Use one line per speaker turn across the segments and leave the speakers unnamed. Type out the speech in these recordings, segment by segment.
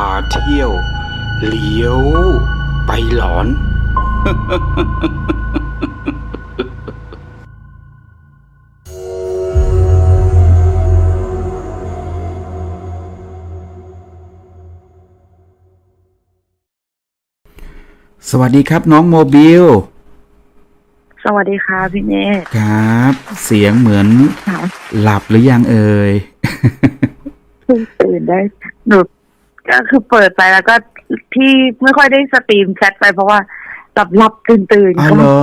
าเที่ยว เลี้ยว ไปหลอน สวัสดีครับน้องโมบิล
สวัสดีค่ะพี่เนธ
ครับ เสียงเหมือน
ค่ะ
หลับหรือยังเอ่ย
เพิ่งตื่นได้หนู ก็คือเปิดไปแล้วก็ที่ไม่ค่อยได้สตรีมแชทไปเพราะว่าหลับหลับตื่นตื่น
อ๋อเหรอ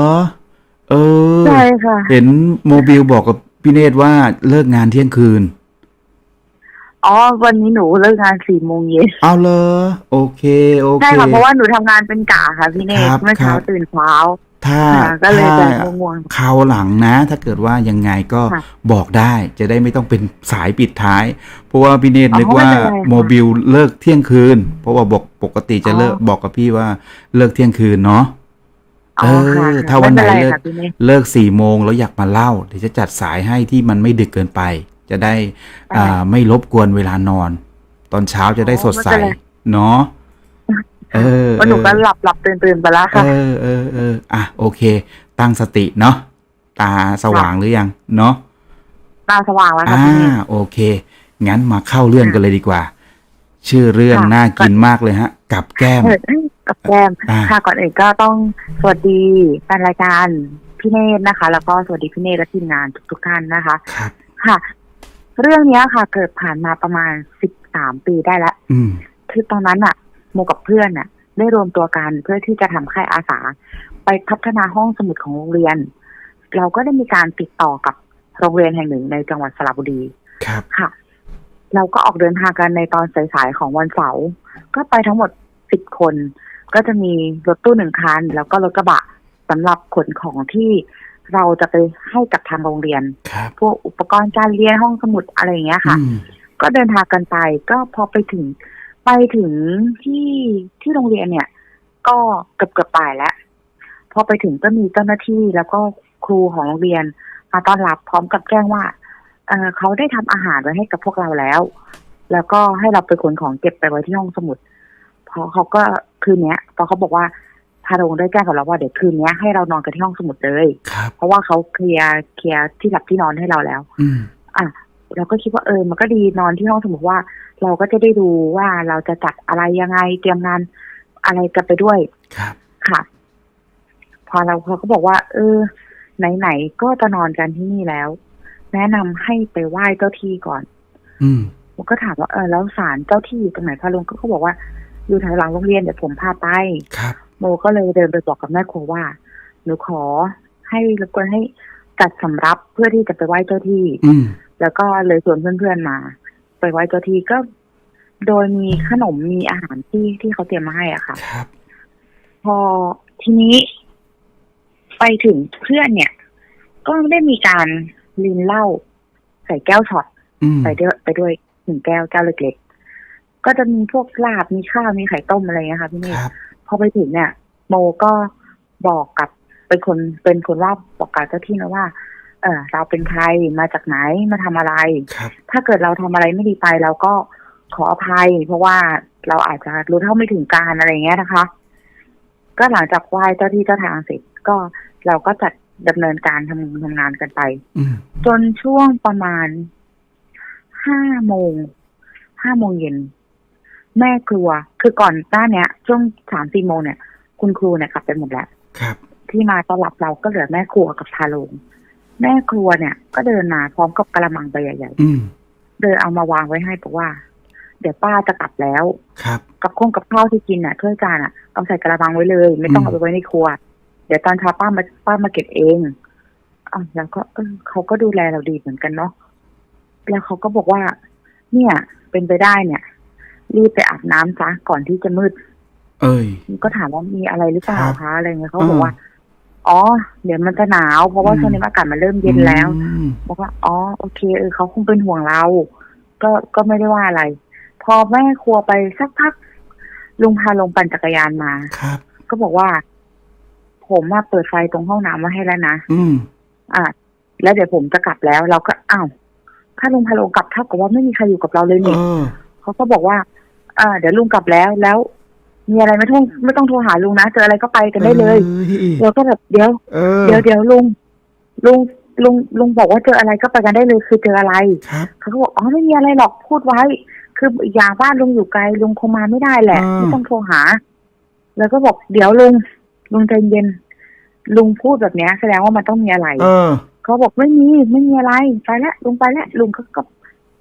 เออ
ใช่ค่ะ
เห็นโมบิลบอกกับพี่เนตรว่าเลิกงานเที่ยงคืน
อ๋อ วันนี้หนูเลิกงานสี่โมงเย็น
เอาเลยโอเค โอเค
ใช่ค่ะ เพราะว่าหนูทำงานเป็นกะค่ะพี่เนธ
ครับ
เมื่อเช้า
ครับ
ตื่นเช้า
ถ้า
ค่ะก็เลย
ถ้า
จะง่วง
คราวหลังนะ ถ้าเกิดว่ายังไงก็
ค่ะ
บอกได้จะได้ไม่ต้องเป็นสายปิดท้าย เพราะว่าพี่เนตร
อ๋อ
นึกว่า
ไม่เป็นไรค่ะ
โมบิลเลิกเที่ยงคืน เพราะว่าบอกปกติจะเลิก
อ๋อ
บอกกับพี่ว่าเลิกเที่ยงคืนเนาะ
อ๋อค่ะ
เออถ้าวันไหน
ม่ป็
เลิก
ค่ะพี่เนธ
เลิกสี่โมงแล้วอยากมาเล่าเดี๋ยวจะจัดสายให้ที่มันไม่ดึกเกินไป จะได้
ได้
อ่าไม่รบกวนเวลานอน ตอนเช้าจะได้
อ๋อ
สดใส
ไม่เป็นไร
เนาะ เออ
เพราะหนูก็หลับหลับตื่นตื่นไปแล้ว
เอ
ค่ะ
อเออเอออะโอเค ตั้งสติเนาะตาสว่างหรือยัง เนาะ
ตาสว่างแล้วค่ะ
อ่า
พี่เนธ
โอเค งั้นมาเข้าเรื่องกันเลยดีกว่า ชื่อเรื่อง
ค่ะ
น่ากินมากเลยฮะ กับแก้ม
เออกับแก้ม
อ่า
ค่ะก่อนอื่นก็ต้องสวัสดีแฟนรายการพี่เนธนะคะ แล้วก็สวัสดีพี่เนธและทีมงานทุกๆท่านนะคะ
ครับ
ค่ะ เรื่องเนี้ยค่ะ เกิดผ่านมาประมาณสิบสามปีได้แล้ว
อืม
คือตอนนั้นอะ โมกับเพื่อนอะได้รวมตัวกันเพื่อที่จะทำค่ายอาสา ไปพัฒนาห้องสมุดของโรงเรียน เราก็ได้มีการติดต่อกับโรงเรียนแห่งหนึ่งในจังหวัดสระบุรี
ครับ
ค่ะ เราก็ออกเดินทางกันในตอนสายๆของวันเสาร์ก็ไปทั้งหมดสิบคน ก็จะมีรถตู้หนึ่งคัน แล้วก็รถกระบะสำหรับขนของที่เราจะไปให้กับทางโรงเรียน
ครับ
พวกอุปกรณ์การเรียนห้องสมุดอะไรอย่างเงี้ยค่ะ
อืม
ก็เดินทางกันไปก็พอไปถึง ไปถึงที่ที่โรงเรียนเนี่ย ก็เกือบเกือบบ่ายแล้วพอไปถึงก็มีเจ้าหน้าที่แล้วก็ครูของโรงเรียนมาต้อนรับพร้อมกับแจ้งว่าเออเขาได้ทำอาหารไว้ให้กับพวกเราแล้ว แล้วก็ให้เราไปขนของเก็บไปไว้ที่ห้องสมุดพอเขาก็คืนเนี้ยพอเขาบอกว่าทารงได้แจ้งกับเราว่าเดี๋ยวคืนเนี้ยให้เรานอนกันที่ห้องสมุดเลย
ครับ
เพราะว่าเขาเคลียร์เคลียร์ที่หลับที่นอนให้เราแล้ว
อืม
อะ เราก็คิดว่าเออ มันก็ดีนอนที่ห้องสมุดว่า เราก็จะได้ดูว่าเราจะจัดอะไรยังไงเตรียมงานอะไรกันไปด้วย
ครับ
ค่ะ พอเราเขาก็บอกว่า เออ ไหนๆก็จะนอนกันที่นี่แล้ว แนะนำให้ไปไหว้เจ้าที่ก่อน
อืม
ผมก็ถามว่าเออแล้วศาลเจ้าที่อยู่ตรงไหนพระลุงก็เขาบอกว่า อยู่แถวหลังโรงเรียนเดี๋ยวผมพาไป
ครับ
โมก็เลยเดินไปบอกกับแม่ครัวว่าหนูขอให้รบกวนให้จัดสำรับเพื่อที่จะไปไหว้เจ้าที่
อืม
แล้วก็เลยชวนเพื่อนๆมา ไปไหว้เจ้าที่ก็โดยมีขนมมีอาหารที่ที่เขาเตรียมมาให้อะค่ะ
ครับ
พอทีนี้ไปถึงเพื่อนเนี่ย ก็ได้มีการลินเหล้าใส่แก้วช็อต
อืม
ไปด้วยไปด้วยหนึ่งแก้วแก้วเล็กๆก็จะมีพวกลาบมีข้าวมีไข่ต้มอะไรเงี้ยค่ะพี่เมฆ
ครับ
พอไปถึงเนี่ย โมก็บอกกับเป็นคนเป็นคนว่าบอกกับเจ้าที่นะว่า เออเราเป็นใครมาจากไหนมาทำอะไร
ครับ
ถ้าเกิดเราทำอะไรไม่ดีไปเราก็ขออภัย เพราะว่าเราอาจจะรู้เท่าไม่ถึงการอะไรเงี้ยนะคะ ก็หลังจากไหว้เจ้าที่เจ้าทางเสร็จก็เราก็จัดดำเนินการทำทำงานกันไป
อืม
จนช่วงประมาณห้าโมงห้าโมงเย็นแม่ครัว คือก่อนหน้าเนี้ย ช่วงสามสี่โมงเนี่ย คุณครูเนี่ยกลับไปหมดแล้ว
ครับ
ที่มาต้อนรับเราก็เหลือแม่ครัวกับพาโลง แม่ครัวเนี่ย ก็เดินมาพร้อมกับกระมังใบใหญ่
อืม
ๆเดินเอามาวางไว้ให้บอกว่า เดี๋ยวป้าจะกลับแล้ว
ครับ
กับข้องกับข้าวที่กินน่ะถ้วยจานอะเอาใส่กระมังไว้เลย ไม่ต้อง
อืม
เอาไปไว้ในครัว เดี๋ยวตอนเช้าป้ามาป้ามาเก็บเองอะแล้วก็เออเขาก็ดูแลเราดีเหมือนกันเนาะแล้วเขาก็บอกว่า เนี่ย เป็นไปได้เนี่ย รีบไปอาบน้ำซะก่อนที่จะมืด
เอ้ย
ก็ถามว่ามีอะไรหรือเปล่า
ครับ
คะอะไรเงี้ยเขา
อ่า
บอกว่า อ๋อ เดี๋ยวมันจะหนาว เพราะว่า
อืม
ช่วงนี้อากาศมันเริ่มเย็นแล้ว
อืม
บอกว่าอ๋อโอเคเออเขาคงเป็นห่วงเรา ก็ก็ไม่ได้ว่าอะไร พอแม่ครัวไปสักพักลุงพาลงปั่นจักรยานมา
ครับ
ก็บอกว่า ผมมาเปิดไฟตรงห้องน้ำไว้ให้แล้วนะ
อืม
อะแล้วเดี๋ยวผมจะกลับแล้ว เราก็อ้าวถ้าลุงพาลงกลับเท่ากับว่าไม่มีใครอยู่กับเราเลย
เอ
นี่
อ
เขาก็บอกว่าอ่าเดี๋ยวลุงกลับแล้วแล้ว มีอะไรไม่ต้องไม่ต้องโทรหาลุงนะเจออะไรก็ไปกันได้เลย
อ้
เราก็แบบเดี๋ยว
เออ
เดี๋ยวเดี๋ยวลุงลุงลุงลุงบอกว่าเจออะไรก็ไปกันได้เลยคือเจออะไร
ครับ
เขาก็บอกอ๋อไม่มีอะไรหรอกพูดไว้ คืออย่างบ้านลุงอยู่ไกลลุงคงมาไม่ได้แหละ
อ่า
ไม่ต้องโทรหา แล้วก็บอกเดี๋ยวลุงลุงใจเย็น ลุงพูดแบบเนี้ยแสดงว่ามันต้องมีอะไร
เออ
เขาบอกไม่มีไม่มีอะไรไปแล้วลุงไปแล้วลุงเขาก็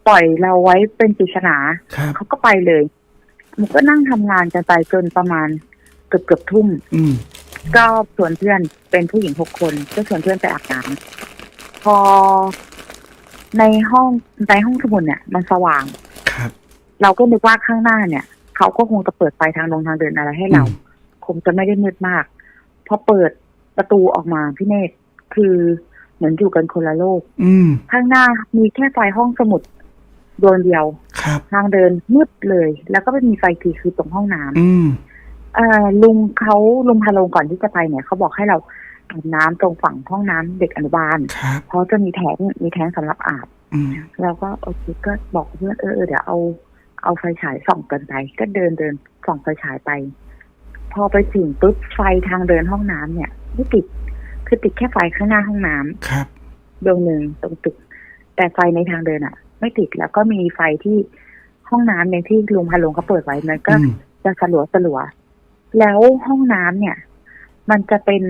ปล่อยเราไว้เป็นปริศนา
ครับ
เขาก็ไปเลย มันก็นั่งทำงานกันไปจนประมาณเกือบเกือบทุ่ม
อืม
ก็ชวนเพื่อนเป็นผู้หญิงหกคนก็ชวนเพื่อนไปอาบน้ำพอในห้องในห้องสมุดเนี่ย มันสว่าง
ครับ
เราก็นึกว่าข้างหน้าเนี่ย เขาก็คงจะเปิดไฟทางลงทางเดินอะไรให้เรา
อืม
คงจะไม่ได้มืดมาก พอเปิดประตูออกมาพี่เนตรคือเหมือนอยู่กันคนละโลก
อืม
ข้างหน้ามีแค่ไฟห้องสมุดดวงเดียว
ครับ
ทางเดินมืดเลย แล้วก็ไม่มีไฟทีคือตรงห้องน้ำ
อืม
เอ่อลุงเขาลุงพาลงก่อนที่จะไปเนี่ยเขาบอกให้เราอาบน้ำตรงฝั่งห้องน้ำเด็กอนุบาล
ครับ
เพราะจะมีแท้งมีแท้งสำหรับอาบ
อืม
เราก็โอเคก็บอกเพื่อนเออเออเดี๋ยวเอาเอาไฟฉายส่องกันไปก็เดินเดินส่องไฟฉายไป พอไปถึงปุ๊บไฟทางเดินห้องน้ำเนี่ยไม่ติดคือติดแค่ไฟข้างหน้าห้องน้ำ
ครับ
ดวงหนึ่งตรงตึก แต่ไฟในทางเดินอะ ไม่ติดแล้วก็มีไฟที่ห้องน้ำเนี่ยที่ลุงพาลงเขาเปิดไว้มันก็
อืม
จะสลัวสลัวๆแล้วห้องน้ำเนี่ย มันจะเป็น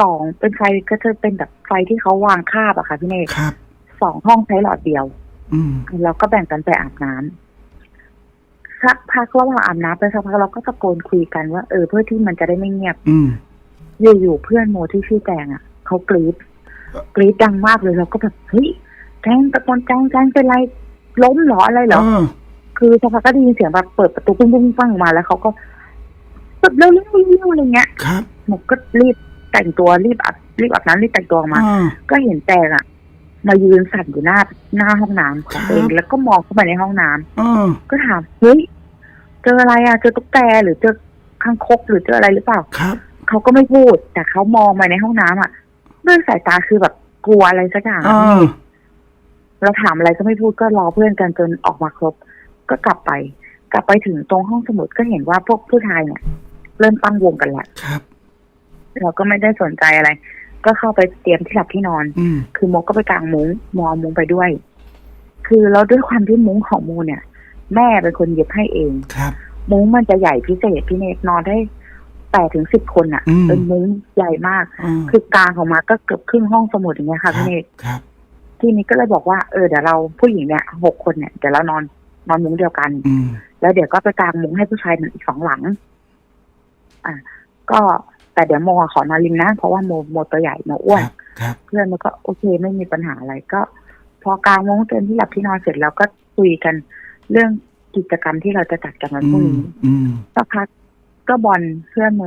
สองเป็นไฟก็จะเป็นแบบไฟที่เขาวางคาบอะค่ะพี่เนก
ครับ
สองห้องใช้หลอดเดียว
อืม
เราก็แบ่งกันไปอาบน้ำสักพักระหว่างอาบน้ำไปสักพักเราก็ตะโกนคุยกันว่าเออเพื่อที่มันจะได้ไม่เงียบ
อืม
อยู่ๆเพื่อนโมที่ชื่อแจงอะเขากรีดกรีดดังมากเลยเราก็แบบเฮ้ย แจงตะโกนแจงแจงเป็นไรล้มเหรออะไรเหรอ
เออ
คือสักพักก็ได้ยินเสียงแบบเปิดประตูปุ้งปุ้งปังออกมาแล้วเขาก็แบบเร็วๆเร็วๆอะไรเงี้ย
ครับ
หมกก็รีบแต่งตัวรีบอาบรีบอาบน้ำรีบแต่งตัวออกมา
อ่า
ก็เห็นแจงอะ มายืนสั่นอยู่หน้าหน้าห้องน้ำของตัวเอง
ครับ
แล้วก็มองเข้าไปในห้องน้ำ
อ่า
ก็ถามเฮ้ยเจออะไรอะเจอตุ๊กแกหรือเจอคังคกหรือเจออะไรหรือเปล่า
ครับ
เขาก็ไม่พูด แต่เขามองไปในห้องน้ำอะด้วยสายตาคือแบบกลัวอะไรสักอย่างอะ
อ่า
เราถามอะไรก็ไม่พูดก็รอเพื่อนกันจนออกมาครบ ก็กลับไป กลับไปถึงตรงห้องสมุดก็เห็นว่าพวกผู้ชายเนี่ย เริ่มตั้งวงกันแล้ว
ครับ
เราก็ไม่ได้สนใจอะไร ก็เข้าไปเตรียมที่หลับที่นอน
อืม
คือโมก็ไปกางมุ้งโมเอามุ้งไปด้วย คือเราด้วยความที่มุ้งของโมเนี่ย แม่เป็นคนเย็บให้เอง
ครับ
มุ้งมันจะใหญ่พิเศษพี่เนตนอนได้แปดถึงสิบคนอะ
อืม
เป็นมุ้งใหญ่มาก
อ่า
คือกลางของมาก็เกือบครึ่งห้องสมุดอย่างเงี้ยค่ะพี่เนต
ครับ
ทีนี้ก็เลยบอกว่าเออเดี๋ยวเราผู้หญิงเนี่ยหกคนเนี่ยเดี๋ยวเรานอนนอนมุ้งเดียวกัน
อืม
แล้วเดี๋ยวก็ไปกางมุ้งให้ผู้ชายหนึ่งอีกสองหลัง อะก็แต่เดี๋ยวโมขอนอนริมนะเพราะว่าโมโมตัวใหญ่โมอ้วน
ครับครับ
เพื่อนมันก็โอเคไม่มีปัญหาอะไรก็ พอกางมุ้งเต็มที่หลับที่นอนเสร็จแล้วก็คุยกันเรื่องกิจกรรมที่เราจะจัดกันวันพรุ่ง
อืม
นี้
อืม
สักพักก็บอลเพื่อนโม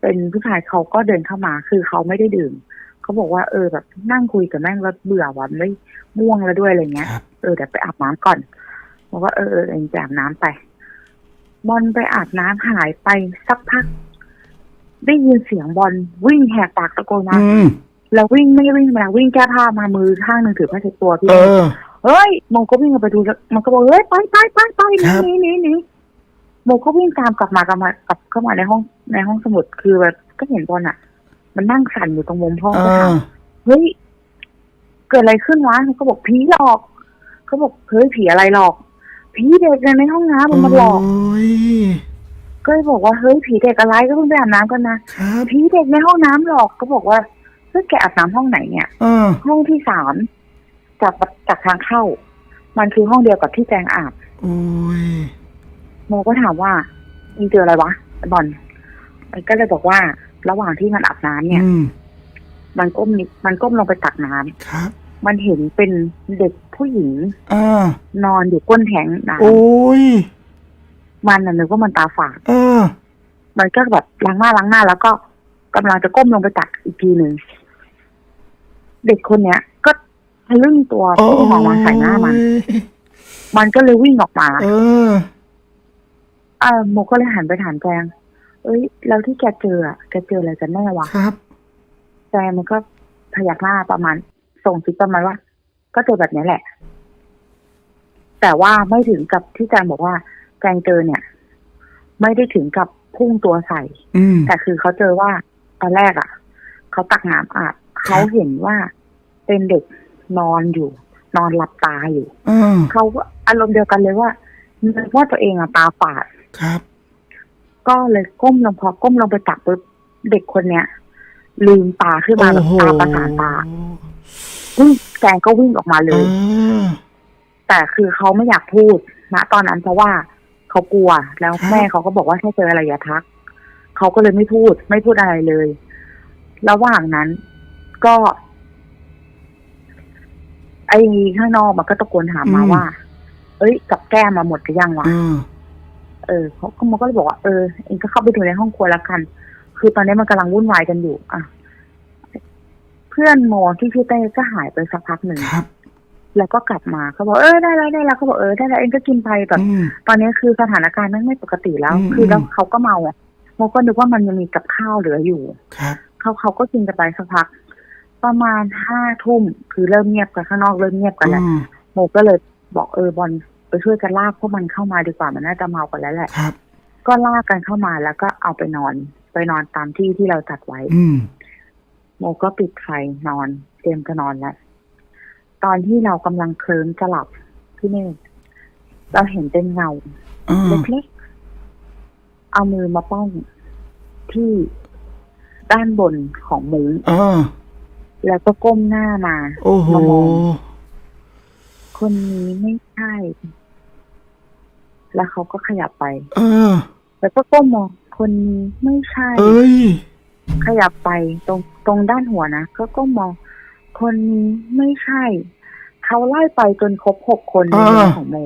เป็นผู้ชายเขาก็เดินเข้ามา คือเขาไม่ได้ดื่ม เขาบอกว่าเออแบบนั่งคุยกับแม่งแล้วเบื่อว่ะไม่ม่วงแล้วด้วยอะไรเงี้ย
ครับ
เออเดี๋ยวไปอาบน้ำก่อนบอกว่าเออเออเองไปอาบน้ำไป บอลไปอาบน้ำหายไปสักพัก ได้ยินเสียงบอลวิ่งแหกปากตะโกนมา
อืม
แล้ววิ่งไม่วิ่งมาวิ่งแก้ผ้ามามือข้างหนึ่งถือผ้าเช็ดตัวพี่
เออ
เฮ้ยโมก็วิ่งไปดูแล้วมันก็บอกเฮ้ยไปไปไปไปห
ครับ
นีหนีหนีโมก็วิ่งตามกลับมากลับมากลับเข้ามาในห้องในห้องสมุดคือแบบก็เห็นบอลอะ มันนั่งสั่นอยู่ตรงมุมห้อง
เอ
ก็ถาม
อ
เฮ้ยเกิดอะไรขึ้นวะเขาก็บอกผีหลอกเขาบอกเฮ้ยผีอะไรหลอกผีเด็กในห้องน้ำมันมาหลอก
โอ้ย
ก็เลยบอกว่าเฮ้ยผีเด็กอะไรก็เพิ่งไปอาบน้ำกันนะครับผีเด็กในห้องน้ำหลอกก็บอกว่าเฮ้ยแกอาบน้ำห้องไหนเนี่ย
เออ
ห้องที่สามจากจากทางเข้า มันคือห้องเดียวกับที่แจงอาบ
โอ้ย
โมก็ถามว่ามีเจออะไรวะบอลมันก็เลยบอกว่า ระหว่างที่มันอาบน้ำเนี่ย
อืม
มันก้มนิดมันก้มลงไปตักน้ำ
ครับ
มันเห็นเป็นเด็กผู้หญิง
อ่าน
อนอยู่ก้นแทงน้
โอ้ยำ
มันน่ะนึกว่ามันตาฝาด
เออ
มันก็แบบล้างหน้าล้างหน้า แล้วก็กำลังจะก้มลงไปตักอีกทีหนึ่งเด็กคนเนี้ย ก็ทะลึ่งตัว
โอ้
พุ่งออกมาใส่หน้ามัน มันก็เลยวิ่งออกมา
เออ
เออโมก็เลยหันไปถามแจง เอ้ยแล้วที่แกเจออะแกเจออะไรกันแน่วะ
ครับ
แจงมันก็พยักหน้าประมาณ ส่งสิกประมาณว่า ก็เจอแบบนี้แหละ แต่ว่าไม่ถึงกับที่แจงบอกว่าแจงเจอเนี่ย ไม่ได้ถึงกับพุ่งตัวใส่
อืม
แต่คือเขาเจอว่าตอนแรกอะ่ะเขาตักน้ำอาบเขาเห็นว่าเป็นเด็กนอนอยู่ นอนหลับตาอยู่
เออ
เขาก็อารมณ์เดียวกันเลยว่านึกว่าตัวเองอะตาฝาด
ครับ
ก็เลยก้มลงพอก้มลงไปจับปุ๊บเด็กคนเนี้ยลืมตาขึ้นมาแบบตาประสานตาวิ่งแจงก็วิ่งออกมาเล
เอยอ
แต่คือเขาไม่อยากพูดนะตอนนั้นเพราะว่าเขากลัวแล้ว
ครับ
แม่เขาก็บอกว่าถ้าเจออะไรอย่าทักเขาก็เลยไม่พูด ไม่พูดอะไรเลย ระหว่างนั้นก็ ไอ้ข้างนอกมันก็ตะโกนถามมาว่า เอ้ย กับแก้มมาหมดหรือยังวะ
เออ
เออเขาก็มันก็เลยบอกว่าเออเองก็เข้าไปดูในห้องครัวแล้วกัน คือตอนนี้มันกำลังวุ่นวายกันอยู่ อะ เพื่อนโมที่ชื่อเต้ก็หายไปสักพักหนึ่ง
ครับ
แล้วก็กลับมาเขาบอกเออได้แล้วได้แล้วเขาบอกเออได้แล้วเองก็กินไปแบบ
อืม
ตอนนี้คือสถานการณ์มันไม่ปกติแล้ว
อืม
คือแล้วเขาก็เมาอะโมก็นึกว่ามันยังมีกับข้าวเหลืออยู่
ครับ
เขาเขาก็กินกันไปสักพัก ประมาณห้าทุ่มคือเริ่มเงียบกันข้างนอกเริ่มเงียบกันแล้ว
อืม
โมก็เลยบอกเออบอล ไปช่วยกันลากพวกมันเข้ามาดีกว่ามันน่าจะเมากันแล้วแหละ
ครับ
ก็ลากกันเข้ามาแล้วก็เอาไปนอน ไปนอนตามที่ที่เราจัดไว้
อืม
โมก็ปิดไฟนอน เตรียมจะนอนแล้วตอนที่เรากำลังเคลิ้มจะหลับพี่เนตเราเห็นเป็นเงา
เออ
เล็กๆเอามือมาป้องที่ด้านบนของมุ้ง
เออ
แล้วก็ก้มหน้ามา
โอ้โห
มามองคนนี้ไม่ใช่ แล้วเขาก็ขยับไป
เออ
แล้วก็ก้มมองคนนี้ไม่ใช่
เอ้ย
ขยับไปตรงตรงด้านหัวนะก็ก้มมอง คนนี้ไม่ใช่ เขาไล่ไปจนครบหกคนใน
อ่า
เรื่องของโม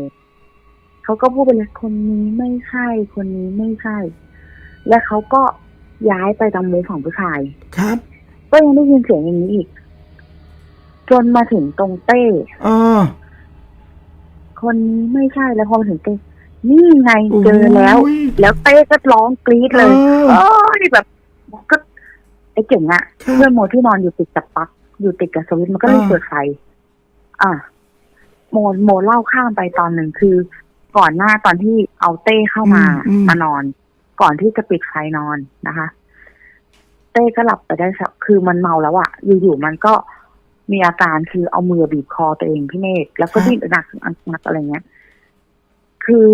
เขาก็พูดไปเลยคนนี้ไม่ใช่ คนนี้ไม่ใช่ และเขาก็ย้ายไปตามมุมฝั่งผู้ชาย
ครับ
ก็ยังได้ยินเสียงอย่างนี้อีก จนมาถึงตรงเต้
เออ
คนนี้ไม่ใช่แล้วพอมาถึงเต้ นี่ไงเจอแล้ว
โย
แล้วเต้ก็ร้องกรี๊ดเลย
เออ
โอ้ยแบบก็ไอ้เจ๋งอะ
ครับ
เพื่อนโมที่นอนอยู่ติดกับปลั๊กอยู่ติดกับสวิตช์มันก็เลย
อ่า
เปิดไฟอะโมโมเล่าข้ามไปตอนหนึ่งคือ ก่อนหน้าตอนที่เอาเต้เข้ามามานอน ก่อนที่จะปิดไฟนอนนะคะ เต้ก็หลับไปได้สักคือมันเมาแล้วอะอยู่ๆมันก็มีอาการคือเอามือบีบคอตัวเองพี่เมฆแล้วก็ดิ้นหนักหนักอะไรเงี้ย คือ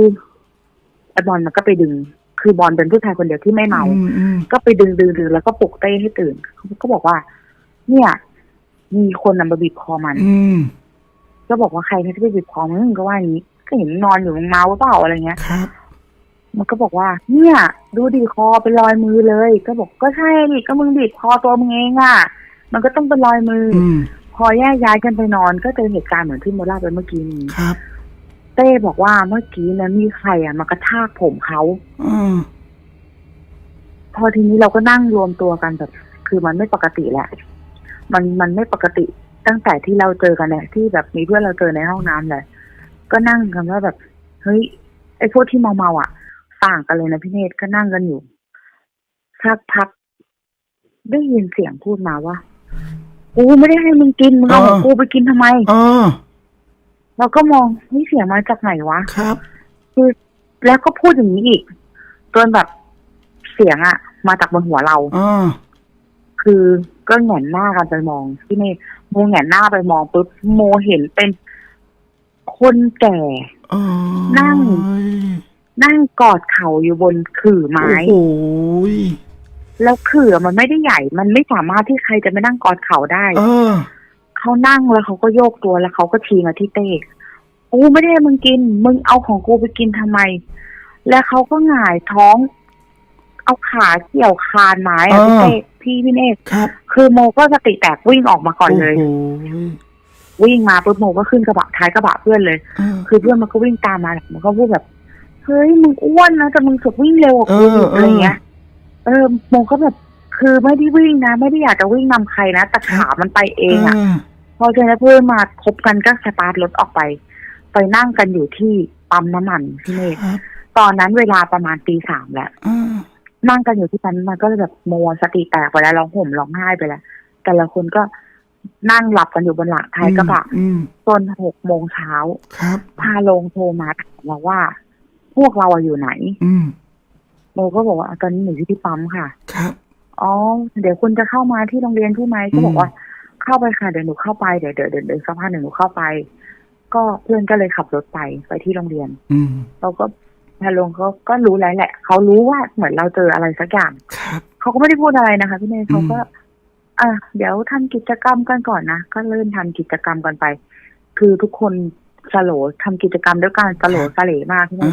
ไอบอลมันก็ไปดึง คือบอลเป็นผู้ชายคนเดียวที่ไม่เมา
อืมอืม
ก็ไปดึงดึงดึงแล้วก็ปลุกเต้ให้ตื่นเขาก็บอกว่า เนี่ย มีคนนำมาบีบคอมัน
อืม
ก็บอกว่าใครที่ไปบีบคอมันก็ว่าอย่างนี้ ก็เห็นนอนอยู่มึงเมาเปล่าอะไรเงี้ย
ครับ
มันก็บอกว่า เนี่ย ดูดีคอเป็นรอยมือเลย ก็บอกก็ใช่ดิก็มึงบีบคอตัวมึงเองอะ มันก็ต้องเป็นรอยมืออ
อืม
พอแยกย้ายกันไปนอนก็เจอเหตุการณ์เหมือนที่โมเล่าไปเมื่อกี้นี้
ครับ
เต้บอกว่าเมื่อกี้เนะมีใครอะมากระชากผมเขา
เออ
พอทีนี้เราก็นั่งรวมตัวกันแบบ คือมันไม่ปกติแหละ มันมันไม่ปกติตั้งแต่ที่เราเจอกันเนี่ยที่แบบมีเพื่อนเราเจอในห้องน้ำเลยก็นั่งกันว่าแบบ เฮ้ย ไอ้พวกที่เมาเมาๆอะ ต่างกันเลยนะพี่เนตรก็นั่งกันอยู่สักพักได้ยินเสียงพูดมาว่า กูไม่ได้ให้มึงกินมึงเอาของ
เออ
กูไปกินทำไม
เออ
เราก็มองนี่เสียงมาจากไหนวะ
ครับ
คือแล้วก็พูดอย่างนี้อีกจนแบบเสียงอะมาจากบนหัวเรา
เออ
คือก็แหงนหน้ากันไปมองที่นี่โมแหงนหน้าไปมองปุ๊บโมเห็นเป็นคนแก่
เออ
นั่ง นั่งกอดเข่าอยู่บนขื่อไม้
โอ้โห
แล้วขื่อมันไม่ได้ใหญ่ มันไม่สามารถที่ใครจะไม่นั่งกอดเข่าได้
เออ
เขานั่งแล้วเขาก็โยกตัวแล้วเขาก็ชี้มาที่เต้กูไม่ได้ให้มึงกิน มึงเอาของกูไปกินทำไม แล้วเขาก็หงายท้อง เอาขาเกี่ยวคานไม้อะพี่
เออ
เต้พี่พี่เนตร
ครับ
คือโมก็สติแตกวิ่งออกมาก่อนเลย
โอ้โห
วิ่งมาปุ๊บโมก็ขึ้นกระบะท้ายกระบะเพื่อนเลย
เออ
คือเพื่อนมันก็วิ่งตามมาแหละมันก็พูดแบบเฮ้ยมึงอ้วนนะแต่มึงสุดวิ่งเร็วกว่ากูอีก
เออเอออ
อะไรเงี้ยเออโมก็แบบ คือไม่ได้วิ่งนะ ไม่ได้อยากจะวิ่งนำใครนะแต่ขามันไปเองอะพอเจอเพื่อนมาคบกันก็สตาร์ทรถออกไป ไปนั่งกันอยู่ที่ปั๊มน้ำมันพี่เมฆ
ครับ
ตอนนั้นเวลาประมาณตีสามแล้ว
เออ
นั่งกันอยู่ที่ปั๊มมันก็เลยแบบโมสติแตกไปแล้วร้องห่มร้องไห้ไปแล้วแต่ละคนก็นั่งหลับกันอยู่บนหลังท้ายกระบะ
อืม
จนหกโมงเช้า
ครับ
พาลงโทรมาถามเราว่า พวกเราอะอยู่ไหน
อืม
โมก็บอกว่าตอนนี้หนูอยู่ที่ปั๊มค่ะ
ครับ
อ๋อ เดี๋ยวคุณจะเข้ามาที่โรงเรียนใช่ไหมก็บอก
อืม
ว่า เข้าไปค่ะเดี๋ยวหนูเข้าไปเดี๋ยวเดี๋ยวเดี๋ยวเดี๋ยวสักพักหนึ่งหนูเข้าไป ก็เพื่อนก็เลยขับรถไปไปที่โรงเรียน
อืม
เราก็พาลงเขาก็รู้แล้วแหละ เขารู้ว่าเหมือนเราเจออะไรสักอย่าง
ครับ
เขาก็ไม่ได้พูดอะไรนะคะพี่เนยเขาก็
อืม
อะเดี๋ยวทำกิจกรรมกันก่อนนะก็เริ่มทำกิจกรรมกันไป คือทุกคนสโลว์ทำกิจกรรมด้วยการสโลว์สเลมากพี่เน
อ่าย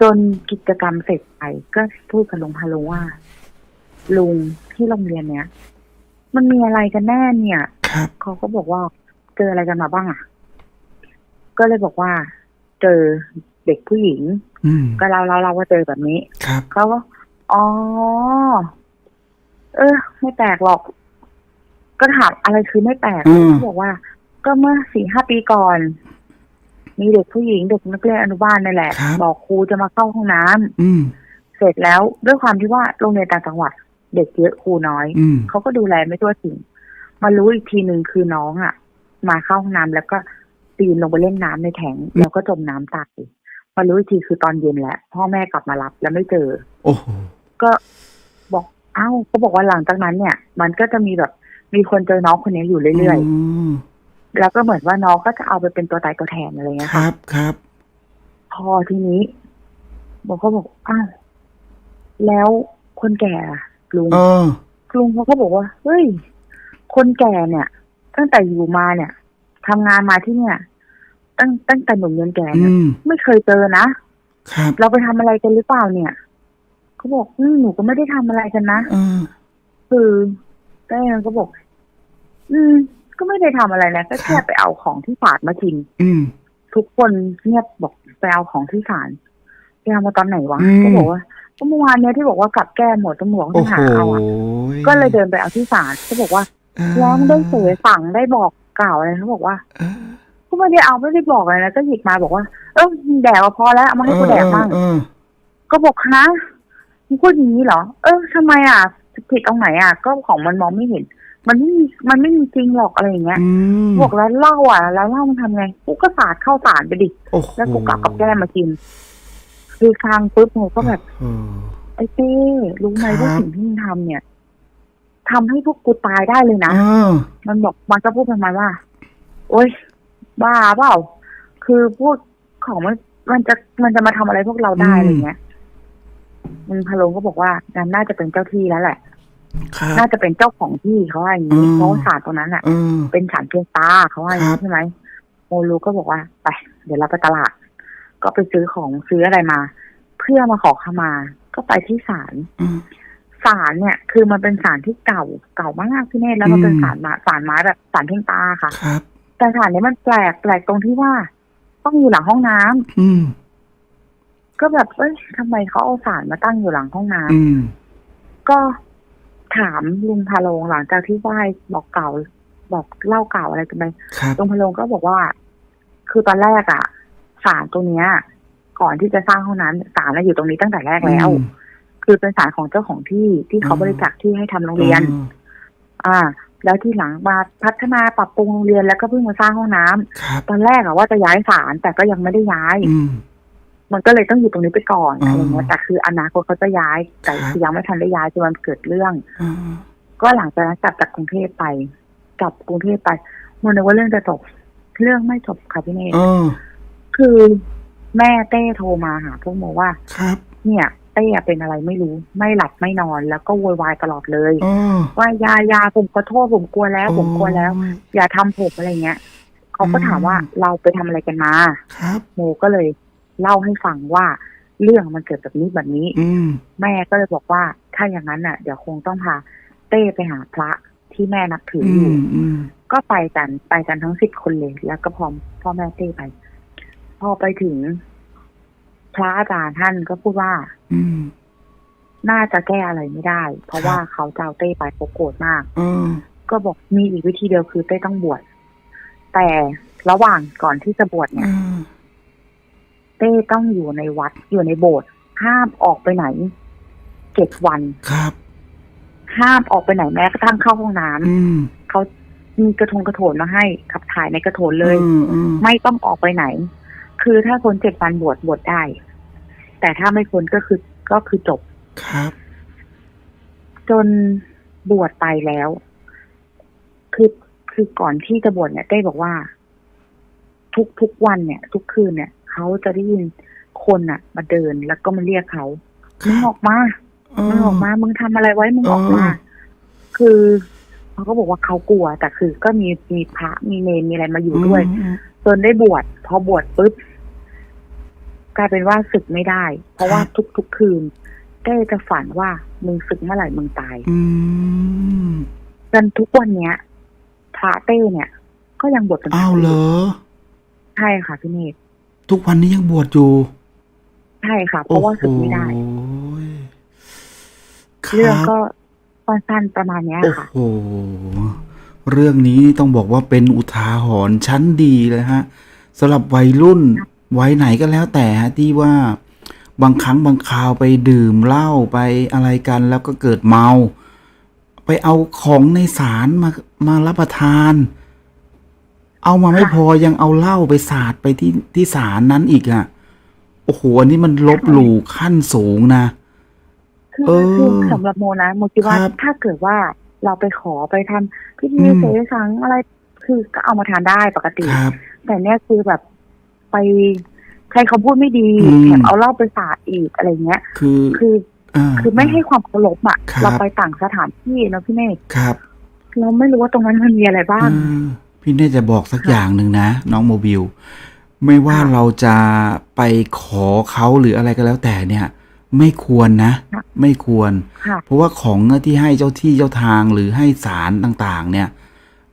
จนกิจกรรมเสร็จไปก็พูดกับลุงพาลุงว่า ลุงที่โรงเรียนเนี้ยมันมีอะไรกันแน่เนี่ย
ครับ
เขาก็บอกว่าเจออะไรกันมาบ้างอะ ก็เลยบอกว่า เจอเด็กผู้หญิง
อืม
ก็เราเราเราว่าเจอแบบนี้
ครับ
เขาก็อ๋อ เออ ไม่แปลกหรอก ก็ถามอะไรคือไม่แปลก
อืม
เขาบอกว่า ก็เมื่อสี่ห้าปีก่อน มีเด็กผู้หญิงเด็กนักเรียนอนุบาลนั่นแหละ
ครับ
บอกครูจะมาเข้าห้องน้ำ
อืม
เสร็จแล้วด้วยความที่ว่าโรงเรียนต่างจังหวัด เด็กเยอะครูน้อย
อืม
เขาก็ดูแลไม่ทั่วถึง มารู้อีกทีหนึ่งคือน้องอะ มาเข้าห้องน้ำแล้วก็ปีนลงไปเล่นน้ำในแทงแล้วก็จมน้ำตายมารู้อีกทีคือตอนเย็นแล้วพ่อแม่กลับมารับแล้วไม่เจอ
โอ้โห
ก็บอกเอ้าก็บอกว่าหลังจากนั้นเนี่ย มันก็จะมีแบบมีคนเจอน้องคนนี้อยู่เรื่อย
ม
ๆแล้วก็เหมือนว่าน้องก็จะเอาไปเป็นตัวตายตัวแทนอะไรเงี้ย
ค
ค่ะ
รับครับ
พอทีนี้บอกก็บอกอ้าวแล้วคนแก่อะ ลุง
เออ
ลุงเขาก็บอกว่า เฮ้ย คนแก่เนี่ย ตั้งแต่อยู่มาเนี่ยทำงานมาที่เนี่ย ตั้งตั้งแต่หนุ่มยันแก่
อื
เนี่ย
ม
ไม่เคยเจอนะ
ครับ
เราไปทำอะไรกันหรือเปล่าเนี่ยเขาบอกอืมหนูก็ไม่ได้ทำอะไรกันนะ
เออ
คือแต้ก็บอก อืม ก็ไม่ได้ทำอะไรนะก็แค่
ครับ
ไปเอาของที่ศาลมากิน
อืม
ทุกคนเงียบบอกไปเอาของที่ศาลไปเอามาตอนไหนวะ
อืม
ก็บอกว่าก็ เมื่อวานเนี้ยที่บอกว่ากลับแก้หมดตำรวจ
โอ้
ต้อง
โห
หาเอาอะก็เลยเดินไปเอาที่ศาลก็บอกว่า
เออ
ร้องได้เสยสั่งได้บอกกล่าวอะไรเขาบอกว่า
เออ
ก็ไม่ได้เอาไม่ได้บอกอะไรนะก็หยิบมาบอกว่า เออมึงแดกมาพอแล้วเอามาให้กูแดกบ้าง
เออ
ก็บอกฮะมึงพูดอย่างนี้เหรอ เออทำไมอะผิดตรงไหนอะ ก็ของมันมองไม่เห็น มันไม่มีมันไม่มีจริงหรอกอะไรอย่างเงี้ย
อืม
บอกแล้วเหล่าอะ แล้วเหล่ามันทำไงกูก็สาดเข้าสารไปดิ
โอ้โห
แล้วกูกลับกับแก้มมากิน คือคางปุ๊บหนูก็แบบ
เออ
ไอ้เต้รู้ไหม
ครับ
ว่าสิ่งที่มึงทำเนี่ยทำให้พวกกูตายได้เลยนะ
เออ
มันบอกมันก็พูดประมาณว่า โอ๊ยบ้าเปล่าคือพูดของมันมันจะมันจะมาทำอะไรพวกเราได้
อืม
อะไรเงี้ยมึงพะโลงก็บอกว่านั่นน่าจะเป็นเจ้าที่แล้วแหละ
ครับ
น่าจะเป็นเจ้าของที่เขาว่าอย่างนี้
อืม
เพราะว่าศาลตรงนั้นอะ
เออ
เป็นศาลเพียงตาเขาว่าอย่าง
ครั
นี้
บ
ใช่ไหมโมลูก็บอกว่าไปเดี๋ยวเราไปตลาด ก็ไปซื้อของซื้ออะไรมา เพื่อมาขอขมา ก็ไปที่ศาล
อืม
ศาลเนี่ย คือมันเป็นศาลที่เก่าเก่ามากพี่เนตรแล้วมันเป็น
อืม
ศาลไม้ศาลไม้แบบศาลเพียงตาค่ะ
ครับ
แต่ศาลเนี้ยมันแปลกแปลกตรงที่ว่า ต้องอยู่หลังห้องน้ำ
อืม
ก็แบบเอ้ยทำไมเขาเอาศาลมาตั้งอยู่หลังห้องน้ำ
อืม
ก็ถามลุงพาโลงหลังจากที่ไหว้บอกเก่า บอกเล่าเก่าอะไรกันไป
ครับ
ลุงพาโลงก็บอกว่า คือตอนแรกอะ ศาลตรงเนี้ย ก่อนที่จะสร้างห้องน้ำศาลน่ะอยู่ตรงนี้ตั้งแต่แรกแล้ว
อืม
คือเป็นศาลของเจ้าของที่ที่เขา
อืม
บริจาคที่ให้ทำโรงเรียน
ออ
อ่า แล้วที่หลังมาพัฒนาปรับปรุงโรงเรียนแล้วก็เพิ่งมาสร้างห้องน้ำ
ครับ
ตอนแรกอะว่าจะย้ายศาลแต่ก็ยังไม่ได้ย้าย
อืม
มันก็เลยต้องอยู่ตรงนี้ไปก่อน
อ๋ออ
อะไรเงี้ยแต่คืออนาคตเขาจะย้ายแต่
ครับ
คือยังไม่ทันได้ย้ายจนมันเกิดเรื่อง
อ่า
ก็หลังจากนั้นกลับจากกรุงเทพไปกลับกรุงเทพไปมันนึกว่าเรื่องจะจบเรื่องไม่จบค่ะพี่เนย
เออ
คือแม่เต้โทรมาหาพวกโมว่า
ครับ
เนี่ยเต้เป็นอะไรไม่รู้ ไม่หลับไม่นอนแล้วก็โวยวายตลอดเลย
เออ
ว่ายายาผมขอโทษผมกลัวแล้ว ผมกลัวแล้ว
โอ้ย
อย่าทำผมอะไรเงี้ยเขาก็ถามว่า
อืม
เราไปทำอะไรกันมา
ครับ
โมก็เลยเล่าให้ฟังว่าเรื่องมันเกิดแบบนี้แบบนี้
อืม
แม่ก็เลยบอกว่าถ้าอย่างนั้นน่ะ เดี๋ยวคงต้องพาเต้ไปหาพระที่แม่นับถือ
อื
อยู่
ม อืม
ก็ไปกันไปกันทั้งสิบคนเลย แล้วก็พร้อมพ่อแม่เต้ไป พอไปถึง พระอาจารย์ท่านก็พูดว่า
อืม
น่าจะแก้อะไรไม่ได้ เพราะ
ครับ
ว่าเขาจะเอาเต้ไปเขาโกรธมาก
เออ
ก็บอกมีอีกวิธีเดียวคือเต้ต้องบวชแต่ระหว่างก่อนที่จะบวชเนี่ย
อ่า
เต้ต้องอยู่ในวัดอยู่ในโบสถ์ห้ามออกไปไหนเจ็ดวัน
ครับ
ห้ามออกไปไหนแม้กระทั่งเข้าห้องน้ำ
อืม
เขามีกระทงกระโถนมาให้ขับถ่ายในกระโถนเลย
อืมอืม
ไม่ต้องออกไปไหน คือถ้าคนเจ็ดวันบวชบวชได้ แต่ถ้าไม่พ้นก็คือก็คือจบ
ครับ
จนบวชไปแล้ว คือคือก่อนที่จะบวชเนี่ยเต้บอกว่า ทุกทุกวันเนี่ย ทุกคืนเนี่ยเขาจะได้ยินคนอะ มาเดินแล้วก็มาเรียกเขา
ค
มึง
รั
อบอกมา
เอ
มึงออกมา มึงทำอะไรไว้มึงออกมา
เออ
คือเขาก็บอกว่าเขากลัว แต่คือก็มีมีพระมีเนรมีอะไรมาอยู่ด้วย
อืม
จนได้บวชพอบวชปุ๊บ กลายเป็นว่าศึกไม่ได้ เพราะว่าทุกทุกๆคืนเต้จะฝันว่ามึงศึกเมื่อไหร่มึงตาย
อืม
จนทุกวันเนี้ยพระเต้เนี่ย ก็ยังบวชกัน
อ้าวเหรอ
ใช่ค่ะพี่เนตร
ทุกวันนี้ยังบวชอยู่
ใช่ค่ะ เพราะว่าศึกไม่ได้
โอ้โหคบ
เรื่องก็สั้นๆประมาณเนี้ย
โอ้
ค่ะ
โห เรื่องนี้ต้องบอกว่าเป็นอุทาหรณ์ชั้นดีเลยฮะสำหรับวัยรุ่น วัยไหนก็แล้วแต่ฮะที่ว่าบางครั้งบางคราวไปดื่มเหล้าไปอะไรกัน แล้วก็เกิดเมา ไปเอาของในสารมามารับประทาน เอามาไม่
ค่ะ
พอยังเอาเหล้าไปสาดไปที่ที่สารนั้นอีกอะโอ้โหอันนี้มันลบหลู่ขั้นสูงนะ
คือ
เออ
คือสำหรับโมนะโมคิดว่า
ครับ
ถ้าเกิดว่าเราไปขอไปทำพิธี
อืม
เสสังอะไรคือก็เอามาทานได้ปกติ
ครับ
แต่เนี่ยคือแบบ ไปใครเขาพูดไม่ดี
อืม
แถมเอาเหล้าไปสาดอีกอะไรเงี้ย
คือ
คือ
อ่า
คือไม่ให้ความเคารพอะ
ครับ
เราไปต่างสถานที่เนอะพี่เนตร
ครับ
เราไม่รู้ว่าตรงนั้นมันมีอะไรบ้าง
เออพี่เน่จะบอกสัก
ค่ะ
อย่างหนึ่งนะ น้องโมบิล ไม่ว่า
ค่ะ
เราจะไปขอเขาหรืออะไรก็แล้วแต่เนี่ย ไม่ควรนะ
ค่ะ
ไม่ควร
ค่ะ
เพราะว่าของที่ให้เจ้าที่เจ้าทางหรือให้สารต่าง ๆ เนี่ย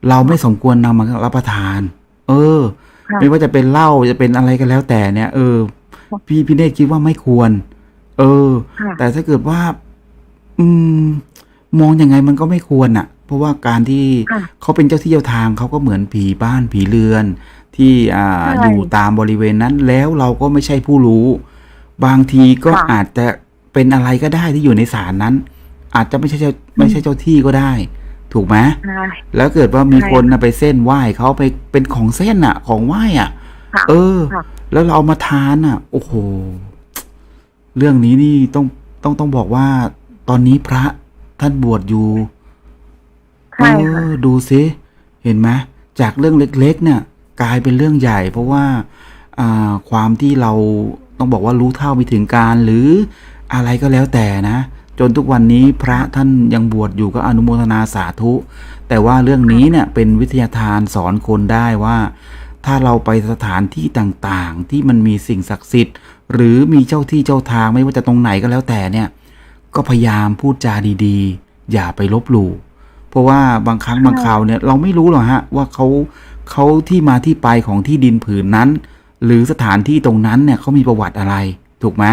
เราไม่สมควรนำมารับประทาน เออ
ค่ะ
ไม่ว่าจะเป็นเหล้าจะเป็นอะไรก็แล้วแต่เนี่ย เออ
ค่ะ
พี่พี่เนตคิดว่าไม่ควร เออ
ค่ะ
แต่ถ้าเกิดว่า อืม มองยังไงมันก็ไม่ควรอะ เพราะว่าการที่
ค่ะ
เขาเป็นเจ้าที่เจ้าทางเขาก็เหมือนผีบ้านผีเรือน ที่อ่า
ใช่
อยู่ตามบริเวณนั้น แล้วเราก็ไม่ใช่ผู้รู้ บางทีก็
ค่ะ
อาจจะเป็นอะไรก็ได้ที่อยู่ในศาลนั้น อาจจะไม่ใช่เจ้าไม่ใช่เจ้าที่ก็ได้ ถูกไหม
ใช่
แล้วเกิดว่ามี
ใช่
คนน่ะไปเส้นไหว้เขาไปเป็นของเส้นอะ ของไหว้อะ
ค่ะ
เออ
ค่ะ
แล้วเราเอามาทานอะ โอ้โห เรื่องนี้นี่ต้องต้องต้องบอกว่า ตอนนี้พระท่านบวชอยู่
ใช่ค่ะ
เออดูซิเห็นไหมจากเรื่องเล็ก ๆ เนี่ย กลายเป็นเรื่องใหญ่ เพราะว่าอ่าความที่เราต้องบอกว่ารู้เท่าไม่ถึงการหรืออะไรก็แล้วแต่นะ จนทุกวันนี้พระท่านยังบวชอยู่ก็อนุโมทนาสาธุ แต่ว่าเรื่องนี้เนี่ยเป็นวิทยาทานสอนคนได้ว่า ถ้าเราไปสถานที่ต่างๆ ที่มันมีสิ่งศักดิ์สิทธิ์ หรือมีเจ้าที่เจ้าทางไม่ว่าจะตรงไหนก็แล้วแต่เนี่ยก็พยายามพูดจาดีๆ อย่าไปลบหลู่เพราะว่าบางครั้งบางคราวเนี่ยเราไม่รู้หรอกฮะว่าเขาเขาที่มาที่ไปของที่ดินผืนนั้น หรือสถานที่ตรงนั้นเนี่ยเขามีประวัติอะไรถูกไหม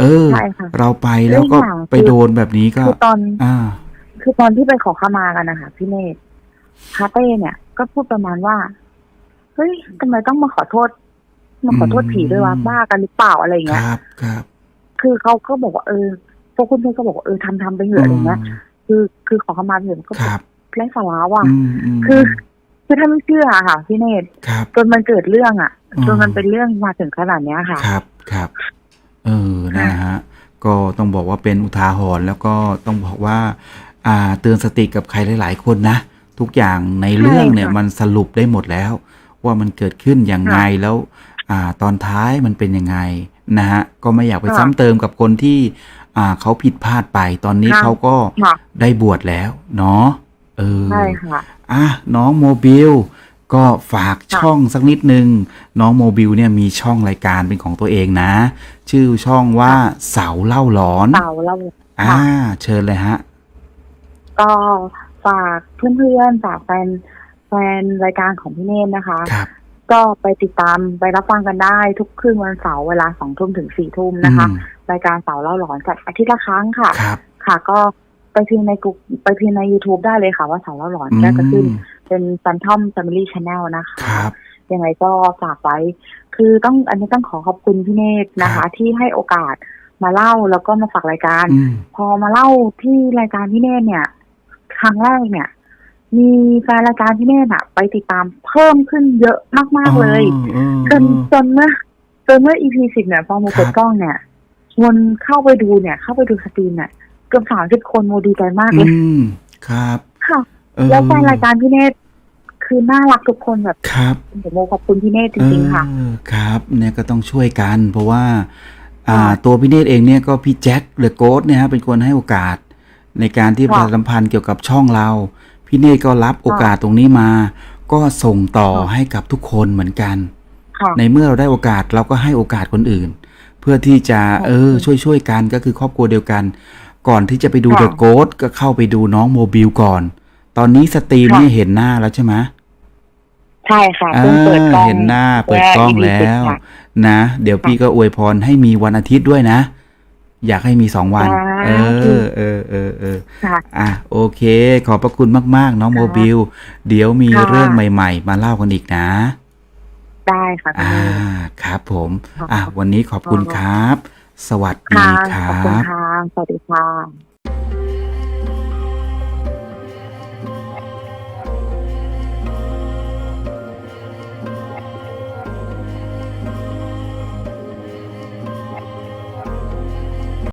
เออ
ใช่ค่ะ
เราไปแล้วก็
เรื่องอย่าง
ไปโดนแบบนี้ก็
คือตอน
อ่า
คือตอนที่ไปขอขมากันนะคะพี่เนตรพระเต้เนี่ย ก็พูดประมาณว่า เฮ้ยทำไมต้องมาขอโทษ มาขอโทษผีด้วยวะ
อืม
บ้ากันหรือเปล่าอะไรอย่าง
ค
เงี้ย
รับครับ
คือเขาก็บอกว่าเออ พวกคุณเพื่อนก็บอกว่าเออทำทำไปเถอะอะไรเงี้ย คือ คือขอขมาเถอะก็
ครับ
ไร้สาระว่ะ
อืมอืม
คือ คือถ้าไม่เชื่ออะค่ะพี่เนตร
ครับ
จนมันเกิดเรื่องอะ
อืม
จนมันเป็นเรื่องมาถึงขนาดเนี้ยค่ะ
ครับครับ เออนะฮะก็ต้องบอกว่าเป็นอุทาหรณ์แล้วก็ต้องบอกว่าอ่าเตือนสติกับใครหลาย ๆ คนนะ ทุกอย่างในเรื่องเนี่ย
ใช่ค่ะ
มันสรุปได้หมดแล้ว ว่ามันเกิดขึ้นอย่างไงแล้วอ่าตอนท้ายมันเป็นยังไงนะฮะก็ไม่อยากไป
ค่ะ
ซ้ำเติมกับคนที่อ่าเขาผิดพลาดไปตอนนี้
ค่ะ
เขาก็
ค่ะ
ได้บวชแล้วเนาะเออ
ใช่ค่ะ
อะน้องโมบิล ก็ฝาก
ค่ะ
ช่องสักนิดนึง น้องโมบิลเนี่ยมีช่องรายการเป็นของตัวเองนะ ชื่อช่องว่าเสาเล่าหลอน
เต่าเรา
อ่า เชิญเลยฮะ
ก็ฝากเพื่อนๆฝากแฟนแฟนรายการของพี่เนตรนะคะ
ครับ
ก็ไปติดตามไปรับฟังกันได้ทุกคืนวันเสาร์เวลาสองทุ่มถึงสี่ทุ่มนะคะ
อืม
รายการเสาเล่าหลอนจัดอาทิตย์ละครั้งค่ะ
ครับ
ค่ะ ก็ไปพิมพ์ในกุไปพิมพ์ใน YouTube ได้เลยค่ะว่าเสาเล่าหลอน
อืม
ก็จะขึ้น เป็น Phantom Family Channel นะคะ
ครับ
ยังไงก็ฝากไว้ คือต้องอันนี้ต้องขอขอบคุณพี่เนตรนะ
ครั
คะ
บ
ที่ให้โอกาสมาเล่าแล้วก็มาฝากรายการ
อืม
พอมาเล่าที่รายการพี่เนตรเนี่ยครั้งแรกเนี่ย มีแฟนรายการพี่เนตรอะไปติดตามเพิ่มขึ้นเยอะมากๆเลย
ออ
จนจนเมื่อจนเมื่อ EP สิบเนี่ยพอโม
ครั
เปิ
บ
ดกล้องเนี่ยคนเข้าไปดูเนี่ย เข้าไปดูสตรีมเนี่ยเกือบสามสิบคนโมดีใจมากเล
อื
ย
มครับ
ค่ะ
เออ
แล้วแฟนรายการพี่เนตรคือน่ารักทุกคนแบบ
ครับ
ผมโมขอบคุณพี่เนตรจริงๆค่ะ
เออครับ เนี่ยก็ต้องช่วยกันเพราะว่า อ่า
ค่ะ
ตัวพี่เนตรเองเนี่ยก็พี่แจ็คเดอะโกสเนี่ยฮะเป็นคนให้โอกาส ในการที่ประ
ค่ะ
ชาสัมพันธ์เกี่ยวกับช่องเรา พี่เนตรก็รับโอกาสตรงนี้มา ก็ส่งต่อ
ค่ะ
ให้กับทุกคนเหมือนกัน
ค่ะ
ในเมื่อเราได้โอกาสเราก็ให้โอกาสคนอื่น เพื่อที่จะ
ค่ะ
เออช่วยช่วยๆกันก็คือครอบครัวเดียวกัน ก่อนที่จะไปดู
ค่ะ
เดอะโกสก็เข้าไปดูน้องโมบิลก่อน ตอนนี้สตรีม
ค่ะ
เนี่ยเห็นหน้าแล้วใช่ไหม
ใช่ค่ะเพิ่งเปิดกล้อง
เห็นหน้าเปิดกล้อง
EP
แล้ว
10ค่ะ
นะ เดี๋ยวพี่ก็อวยพรให้มีวันอาทิตย์ด้วยนะ อยากให้มีสองวัน
สา
เอ
ธุ
อเออเออเออ
ค่ะ
อะโอเค ขอบพระคุณมาก ๆ น้อง
ค่ะ
โมบิล เดี๋ยวมี
ค่ะ
เรื่องใหม่ ๆ มาเล่ากันอีกนะ
ได้ค่ะพี่
อ่า
เนตร
ครับผม
ค่ะ
อะวันนี้ขอบคุณ
ค่ะ
ครับสวัสดี
ค่ะ
ค
ขอบคุณ
รับ
ค่ะสวัสดีค่ะ